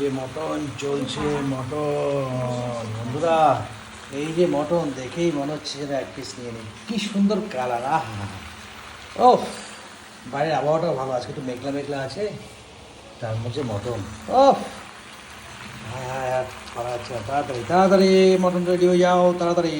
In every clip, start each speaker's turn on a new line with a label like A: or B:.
A: যে মটন চলছে, মটন। বন্ধুরা, এই যে মটন, দেখেই মনে হচ্ছে যেন এক পিস নিয়ে নিই। কি সুন্দর কালার আহা। ও বাইরের আবহাওয়াটাও ভালো, আজকে একটু মেঘলা মেঘলা আছে। তার মধ্যে মটন। ও হ্যাঁ আচ্ছা তাড়াতাড়ি তাড়াতাড়ি, মটন রেডি হয়ে যাও, তাড়াতাড়ি।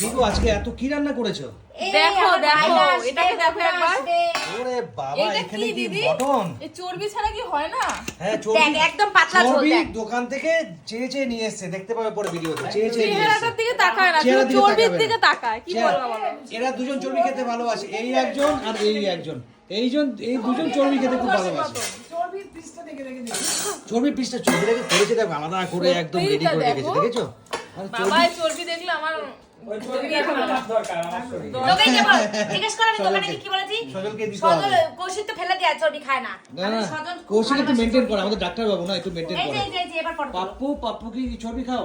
A: কিন্তু আজকে এত কি রান্না করেছ?
B: দেখো দেখো এটাকে দেখো একবার।
A: ওরে বাবা এখানে
B: কি
A: মটন?
B: এই চর্বি ছাড়া কি হয় না?
A: হ্যাঁ
C: দেখ,
A: চর্বি
C: একদম পাতলা ঝোল দেখ।
A: দোকান থেকে চেয়ে চেয়ে নিয়ে এসেছে দেখতে পাবে পরে ভিডিওতে। চেয়ে চেয়ে নিয়ে
B: চেহারাটার
A: এসেছে।
B: দিকে তাকায় না শুধু চর্বির দিকে তাকায় কি বলব বলো?
A: এরা দুজন চর্বি খেতে ভালোবাসে এই একজন আর এই একজন। এইজন এই দুজন চর্বি খেতে খুব ভালোবাসে। চর্বির পিসটা চর্বি রেখে করেছে দেখো আলাদা করে একদম রেডি করে রেখেছে দেখেছ?
B: বাবা
A: চর্বি
B: দেখলে আমার
C: চর্বি।
A: করে ডাক্তার বাবু না। একটু মেনটেন করে
C: এই যে, এই যে এবার পড়
A: পাপ্পু পাপ্পু কি চর্বি খাও?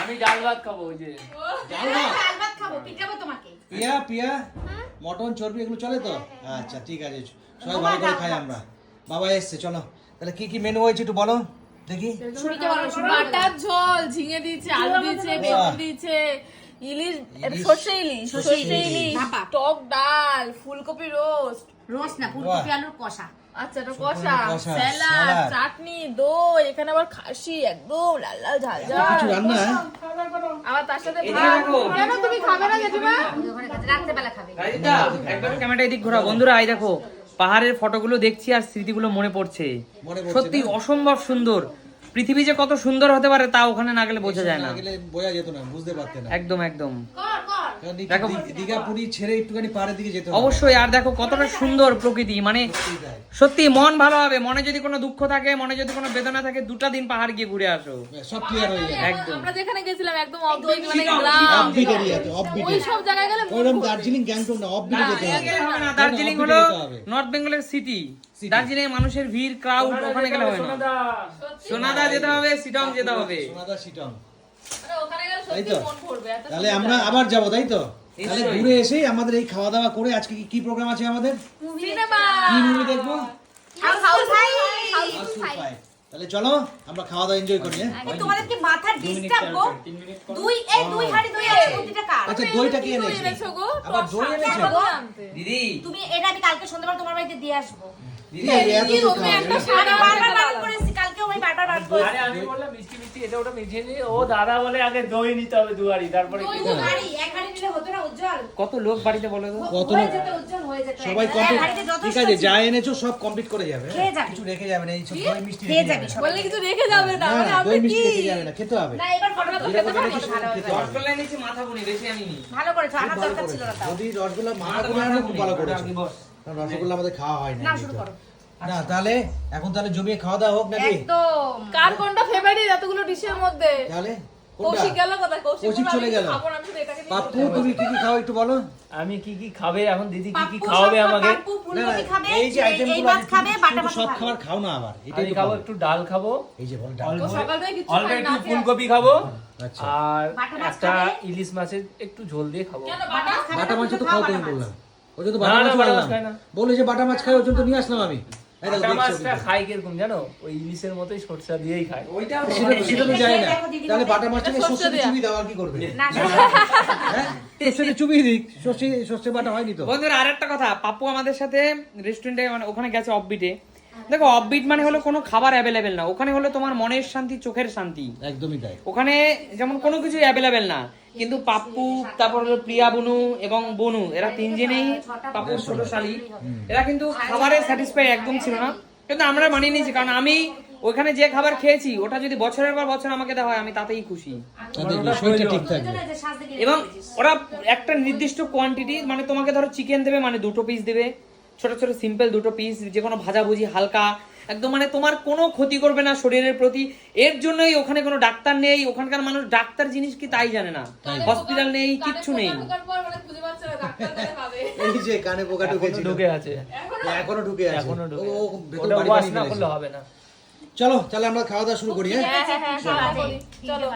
D: আমি ডাল ভাত খাব ওই যে।
C: ডাল ভাত? খাব পিটাবো তোমাকে?
A: পিয়া পিয়া? মটন চর্বি এগুলো চলে তো? আচ্ছা ঠিক আছে। সবাই ভালো করে খাই আমরা। বাবা এসছে চলো। তাহলে কি কি মেনু হয়েছে একটু বলো? দেখি।
B: বাটার ঝোল ঝিঙে দিয়েছে আলু দিয়েছে বেগুন দিয়েছে ইলিশ সর্ষে ইলিশ
A: সর্ষে ইলিশ।
B: টক ডাল ফুলকপি রোস্ট।
C: রোজ না ফুলকপি আলুর কষা।
B: আচ্ছা কষা। স্যালাড। চাটনি দই এখানে আবার খাসি একদম লাল লাল ঝাল ঝাল।
A: কিছু রান্না হ্যাঁ?
B: আবার তার সাথে ভাত। কেন তুমি খাবে না জেঠিমা?
C: ওখানে কাছে খাবে
D: একবার ক্যামেরাটা এদিক ঘোরাও। বন্ধুরা এই দেখো। পাহাড়ের ফটোগুলো দেখছি আর স্মৃতিগুলো মনে পড়ছে। সত্যি অসম্ভব সুন্দর। পৃথিবী যে কত সুন্দর হতে পারে তা ওখানে না গেলে বোঝা যায় না
A: বোঝা যেত না বুঝতে পারতে না।
D: একদম একদম।
C: কর কর
A: কারণ এই
D: দেখো।
A: দীঘা পুরী ছেড়ে একটুখানি পাহাড়ের দিকে যেতে
D: অবশ্যই আর দেখো কতটা সুন্দর প্রকৃতি মানে সত্যি মন ভালো হবে মনে যদি কোনো দুঃখ থাকে মনে যদি কোনো বেদনা থাকে দুটা দিন পাহাড় গিয়ে ঘুরে আসো।
A: সব ক্লিয়ার হয়ে যাবে
D: একদম।
B: আমরা যেখানে গেছিলাম একদম অফবিট মানে গ্রাম।
A: অফবিট এরিয়াতে অফবিট
B: ওই সব জায়গায় গেলে
A: দার্জিলিং গ্যাংটক না অফবিট যেতে হবে।
D: না, দার্জিলিং হলো নর্থ বেঙ্গলের সিটি। দার্জিলিং মানুষের ভিড় ক্রাউড ওখানে গেলে হবে না। সোনাদা। যেতে হবে সিটং যেতে হবে।
A: সোনাদা সিটং তাই তো?
B: মন ভরবে এত
A: তাহলে আমরা আবার যাব তাই তো? তাহলে। ঘুরে এসে আমাদের এই খাওয়া দাওয়া করে আজকে কি- কি প্রোগ্রাম আছে আমাদের? কি মুভি দেখব। তাহলে চলো আমরা খাওয়া দাওয়া এনজয় করি হ্যাঁ?
C: তোমাদের কি মাথা ডিস্টার্ব গো। দুই এই দুই হাড়ি দই আছে প্রতিটা কার?
A: আচ্ছা দইটা কি এনেছে?
B: গো?
A: আবার দই এনেছো?
D: দিদি।
C: তুমি এটা আমি কালকে সন্ধ্যাবেলা তোমার বাড়িতে দিয়ে আসব।
A: দিদি এত
B: কি
C: বারবার বারণ করেছি
E: আরে আমি বললাম মিষ্টি মিষ্টি এটা ওটা মিশিয়ে নিয়ে ও দাদা বলে আগে দই নিতে হবে দুয়ারি তারপরে কি
C: দু এক হাড়ি নিলে হতো না উজ্জ্বল।
D: কত লোক বাড়িতে বলো তো?
A: কত
C: হয়ে
A: লোক?
C: যেত উজ্জ্বল হয়ে যেত
A: সবাই কমপ্লিট ঠিক আছে যা এনেছো সব কমপ্লিট করে যাবে হ্যাঁ?
C: খেয়ে যাবি।
A: কিছু রেখে যাবে না এই সব দই মিষ্টি
C: খেয়ে
A: রেখে
C: যাবে
B: বললে কিছু রেখে যাবে না মানে
A: না,
B: আপনি
A: দই মিষ্টি
B: কি?
A: রেখে যাবে না খেতে হবে।
C: না এবার ফটোটা তো খেতে হবে।
D: রসগোল্লা নিয়েছি মাথা গুনি বেশি আমি নি
C: ভালো করেছ
A: ভালো
C: দরকার ছিল না তাও।
A: যদি রসগোল্লা মাথা করে আনো খুব ভালো
D: গুনি,
A: করেছ
D: আপনি
A: রসগোল্লা আমাদের খাওয়া হয় না
C: না শুরু করো।
A: না তাহলে এখন তাহলে জমিয়ে খাওয়া দাওয়া হোক নাকি?
C: একদম।
B: কার কোনটা ফেভারিট এতগুলো ডিশের মধ্যে?
A: তাহলে
B: কৌশিক গেল কৌশিক
A: চলে গেল। পাপ্পু তুমি কি কি খাও একটু বলো?
E: আমি কি কি খাবে? এখন দিদি কি কি খাওয়াবে
C: সব-
E: আমাকে?
A: এই যে
C: খাবে
A: খাবার খাও না আবার এটাই
E: খাব একটু ডাল খাব।
A: এই যে বল ডাল
E: অল্প একটু ফুলকপি খাব।
A: আচ্ছা।
E: আর একটা ইলিশ মাছের একটু ঝোল দিয়ে খাব।
C: বাটা
B: বাটা
C: মাছ
A: তো খাও
C: খাও
A: তুমি বললাম। ওই জন্য বাটা মাছ বললাম বলে যে বাটা মাছ খাই ওই জন্য তো নিয়ে আসলাম আমি।
E: মাছটা খাই কীরকম জানো? ওই ইলিশের মতোই সরষা দিয়েই খায়।
A: ওইটা সেটা তো যায় না। তাহলে বাটা মাছটাকে
B: এটা
A: সর্ষে
B: সর্ষে দেয়া।
A: চুবি দাও আর কি করবে? হ্যাঁ? চুবি দিক সর্ষে সর্ষে বাটা হয়নি তো।
D: বন্ধুরা আর একটা কথা। পাপ্পু আমাদের সাথে রেস্টুরেন্টে মানে ওখানে গেছে অফবিটে দেখো অফবিট মানে হলো কোনো খাবার অ্যাভেলেবেল না। ওখানে হলো তোমার মনের শান্তি চোখের শান্তি।
A: একদমই তাই।
D: ওখানে যেমন কোনো কিছু অ্যাভেলেবেল না। কিন্তু পাপ্পু তারপর হলো প্রিয়া বনু এবং বনু এরা তিনজনেই পাপ্পুর ছোট শালী এরা কিন্তু খাবারে স্যাটিসফাই একদম ছিল না। কিন্তু আমরা মানিয়ে নিয়েছি কারণ আমি ওখানে যে খাবার খেয়েছি ওটা যদি বছরের পর বছর আমাকে দেওয়া হয় আমি তাতেই খুশি। এবং ওরা একটা নির্দিষ্ট কোয়ান্টিটি মানে তোমাকে ধরো চিকেন দেবে মানে দুটো পিস দেবে। ছোট ছোট সিম্পল দুটো পিস যে কোনো ভাজাভুজি হালকা। একদম মানে তোমার কোনো ক্ষতি করবে না শরীরের প্রতি। এর জন্যই ওখানে কোনো ডাক্তার নেই। ওখানকার মানুষ ডাক্তার জিনিস কি তাই জানে না। হসপিটাল নেই কিচ্ছু নেই।
B: মানে?
A: এই যে কানে পোকা ঢুকেছিল।
E: ঢুকে আছে।
A: এখনও ঢুকে আছে।
E: এখনও ঢুকে
A: ও ভেতর বাড়ি
E: না করলে হবে না।
A: চলো তাহলে আমরা খাওয়া দাওয়া শুরু করি হ্যাঁ?
B: হ্যাঁ হ্যাঁ হ্যাঁ চলো।